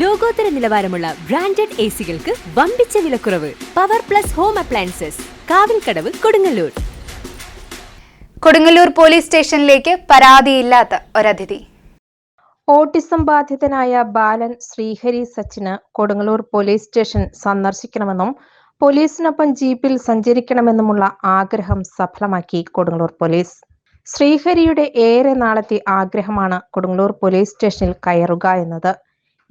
ലോകോത്തര നിലവാരമുള്ള branded A സികൾക്ക് വമ്പിച്ച വിലക്കുറവ്. Power plus home appliances Kavilkadavu Kodungallur. Kodungallur police സ്റ്റേഷനിലേക്ക് പരാതിയില്ലാത്ത ഒരതിഥി. ഓട്ടിസം ബാധിതനായ ബാലൻ ശ്രീഹരി സച്ചിന് കൊടുങ്ങല്ലൂർ പോലീസ് സ്റ്റേഷൻ സന്ദർശിക്കണമെന്നും പോലീസിനൊപ്പം ജീപ്പിൽ സഞ്ചരിക്കണമെന്നുമുള്ള ആഗ്രഹം സഫലമാക്കി കൊടുങ്ങല്ലൂർ പോലീസ്. ശ്രീഹരിയുടെ ഏറെ നാളത്തെ ആഗ്രഹമാണ് കൊടുങ്ങല്ലൂർ പോലീസ് സ്റ്റേഷനിൽ കയറുക എന്നത്.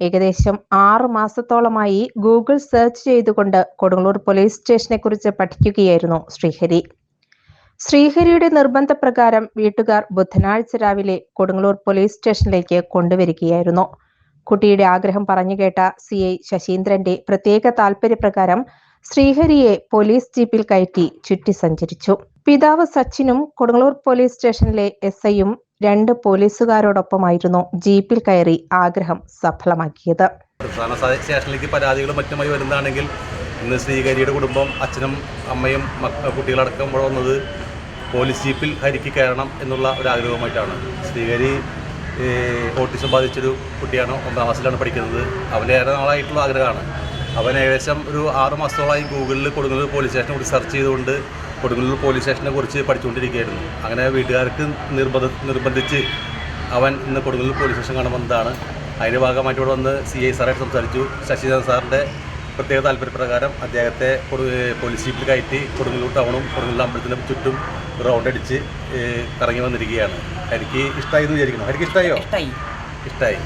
ഏകദേശം ആറു മാസത്തോളമായി ഗൂഗിൾ സെർച്ച് ചെയ്തുകൊണ്ട് കൊടുങ്ങല്ലൂർ പോലീസ് സ്റ്റേഷനെ കുറിച്ച് പഠിക്കുകയായിരുന്നു ശ്രീഹരി. ശ്രീഹരിയുടെ നിർബന്ധപ്രകാരം വീട്ടുകാർ ബുധനാഴ്ച രാവിലെ കൊടുങ്ങല്ലൂർ പോലീസ് സ്റ്റേഷനിലേക്ക് കൊണ്ടുവരികയായിരുന്നു. കുട്ടിയുടെ ആഗ്രഹം പറഞ്ഞു കേട്ട സി ഐ ശശീന്ദ്രന്റെ പ്രത്യേക താൽപര്യപ്രകാരം ശ്രീഹരിയെ പോലീസ് ജീപ്പിൽ കയറ്റി ചുറ്റി സഞ്ചരിച്ചു. പിതാവ് സച്ചിനും കൊടുങ്ങല്ലൂർ പോലീസ് സ്റ്റേഷനിലെ എസ് ഐയും രണ്ട് പോലീസുകാരോടൊപ്പമായിരുന്നു ജീപ്പിൽ കയറി ആഗ്രഹം സഫലമാക്കിയത്. സ്റ്റേഷനിലേക്ക് പരാതികളും മറ്റുമായി വരുന്നതാണെങ്കിൽ ഇന്ന് ശ്രീകരിയുടെ കുടുംബം അച്ഛനും അമ്മയും കുട്ടികളടക്കം ഇവിടെ വന്നത് പോലീസ് ജീപ്പിൽ ഹരിക്ക് കയറണം എന്നുള്ള ഒരു ആഗ്രഹവുമായിട്ടാണ് ശ്രീകരി ഓട്ടിസം ബാധിച്ചൊരു കുട്ടിയാണ് ഒന്നാം ക്ലാസ്സിലാണ് പഠിക്കുന്നത്. അവന്റെ ഏറെ നാളായിട്ടുള്ള ആഗ്രഹമാണ്. അവൻ ഏകദേശം ഒരു ആറ് മാസത്തോളമായി ഗൂഗിളിൽ കൊടുങ്ങല്ലൂർ പോലീസ് സ്റ്റേഷനെ കുറിച്ച് സെർച്ച് ചെയ്തുകൊണ്ട് കൊടുങ്ങല്ലൂർ പോലീസ് സ്റ്റേഷനെ കുറിച്ച് പഠിച്ചുകൊണ്ടിരിക്കുകയായിരുന്നു. അങ്ങനെ വീട്ടുകാർക്ക് നിർബന്ധ നിർബന്ധിച്ച് അവൻ ഇന്ന് കൊടുങ്ങല്ലൂർ പോലീസ് സ്റ്റേഷൻ കാണാൻ വന്നതാണ്. അതിന്റെ ഭാഗമായിട്ട് ഇവിടെ വന്ന് സി ഐ സാറായിട്ട് സംസാരിച്ചു. ശശിധരൻ സാറിന്റെ പ്രത്യേക താല്പര്യപ്രകാരം അദ്ദേഹത്തെ പോലീസ് ജീപ്പിൽ കയറ്റി കൊടുങ്ങല്ലൂർ ടൗണും കൊടുങ്ങല്ലൂർ അമ്പലത്തിനും ചുറ്റും റൗണ്ട് അടിച്ച് കറങ്ങി വന്നിരിക്കുകയാണ്. ഹരിക്ക് ഇഷ്ടമായി എന്ന് വിചാരിക്കുന്നു. ഹരിക്ക് ഇഷ്ടമായോ ഇഷ്ടമായി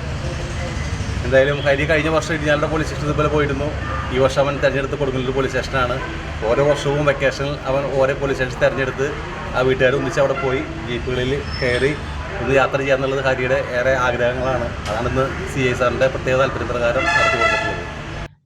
എന്തായാലും ഹരി കഴിഞ്ഞ വർഷം ഇടിഞ്ഞാലുടെ പോലീസ് സ്റ്റേഷൻ ഇതുപോലെ പോയിരുന്നു. ഈ വർഷം അവൻ തിരഞ്ഞെടുത്ത് കൊടുങ്ങല്ലൂർ പോലീസ് സ്റ്റേഷനാണ് ഓരോ വർഷവും വെക്കേഷനിൽ അവൻ ഓരോ പോലീസ് സ്റ്റേഷൻ തിരഞ്ഞെടുത്ത് ആ വീട്ടുകാർ ഒന്നിച്ച് അവിടെ പോയി. ജീപ്പുകളിൽ കയറി ഇന്ന് യാത്ര ചെയ്യാന്നുള്ളത് ഹരിയുടെ ഏറെ ആഗ്രഹങ്ങളാണ്. അതാണ് ഇന്ന് സി ഐ സാറിന്റെ പ്രത്യേക താല്പര്യപ്രകാരം നടത്തി കൊടുത്തിട്ടുള്ളത്.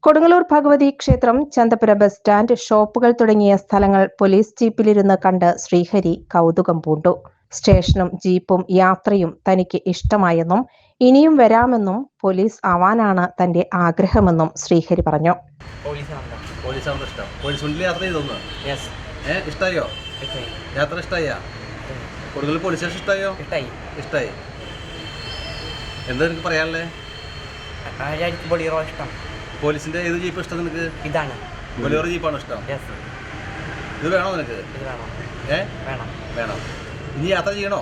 കൊടുങ്ങല്ലൂർ ഭഗവതി ക്ഷേത്രം ചന്തപുര ബസ് സ്റ്റാൻഡ് ഷോപ്പുകൾ തുടങ്ങിയ സ്ഥലങ്ങൾ പോലീസ് ജീപ്പിലിരുന്ന് കണ്ട് ശ്രീഹരി കൗതുകം പൂണ്ടു. സ്റ്റേഷനും ജീപ്പും യാത്രയും തനിക്ക് ഇഷ്ടമായെന്നും ഇനിയും വരാമെന്നും പോലീസ് ആവാനാണ് തന്റെ ആഗ്രഹമെന്നും ശ്രീഹരി പറഞ്ഞു. യാത്ര ഇഷ്ടായി? യാത്ര ഇഷ്ടമായോ കൊടുങ്ങല്ലൂർ പോലീസ് സ്റ്റേഷൻ ഇഷ്ടമായോ ഇഷ്ടായി. ഇഷ്ടമായി എന്താ എനിക്ക് പറയാനുള്ളത് ആരായിരിക്കും ബൊളീറോ ഇഷ്ടം. പോലീസിന്റെ ഏത് ജീപ്പ് ഇഷ്ടം നിനക്ക്? ഇതാണ്. ബൊലേറോ ജീപ്പാണ് ഇഷ്ടം? യെസ് ഇത് വേണോ നിനക്ക്? ഇത് വേണം. ഏ? വേണം. വേണം. ഇനി യാത്ര ചെയ്യണോ?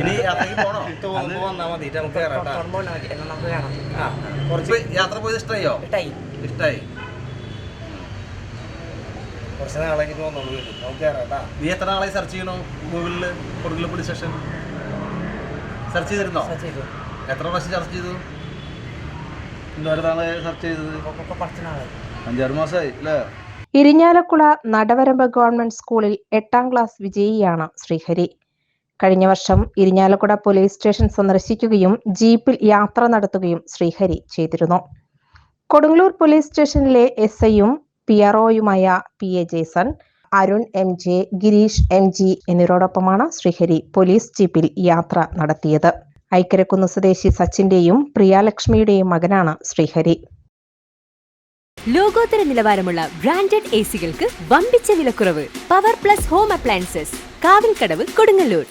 ഇനി യാത്രയ്ക്ക് പോണോ? വന്നാൽ മതി. നമുക്ക് കുറച്ച് യാത്ര പോയത് ഇഷ്ടമായോ ഇഷ്ടായി. ഇഷ്ടമായി കുറച്ച് നാളേക്ക് തോന്നുന്നു നമുക്ക് നീ എത്ര നാളായി സെർച്ച് ചെയ്യണോ ഗൂഗിളിൽ പോലീസ് സ്റ്റേഷൻ സെർച്ച് ചെയ്തിരുന്നോ? ചെയ്തു. എത്ര പ്രാവശ്യം സെർച്ച് ചെയ്തു? നാളെ സെർച്ച് ചെയ്തത്. അഞ്ചാറ് മാസമായി അല്ലേ? ഇരിഞ്ഞാലക്കുള നടവരമ്പ് ഗവൺമെന്റ് സ്കൂളിൽ എട്ടാം ക്ലാസ് വിജയിയാണ് ശ്രീഹരി. കഴിഞ്ഞ വർഷം ഇരിഞ്ഞാലക്കുട പോലീസ് സ്റ്റേഷൻ സന്ദർശിക്കുകയും ജീപ്പിൽ യാത്ര നടത്തുകയും ശ്രീഹരി ചെയ്തിരുന്നു. കൊടുങ്ങല്ലൂർ പോലീസ് സ്റ്റേഷനിലെ എസ് ഐയും P ആർഒയുമായ P A Jason Arun M J Girish M G എന്നിവരോടൊപ്പമാണ് Sreehari police ജീപ്പിൽ യാത്ര നടത്തിയത്. ഐക്കരക്കുന്ന് സ്വദേശി സച്ചിന്റെയും പ്രിയാലക്ഷ്മിയുടെയും മകനാണ് ശ്രീഹരി. ലോകോത്തര നിലവാരമുള്ള ബ്രാൻഡഡ് എ സികൾക്ക് വമ്പിച്ച വിലക്കുറവ്. Power plus home appliances Kavilkadavu Kodungallur.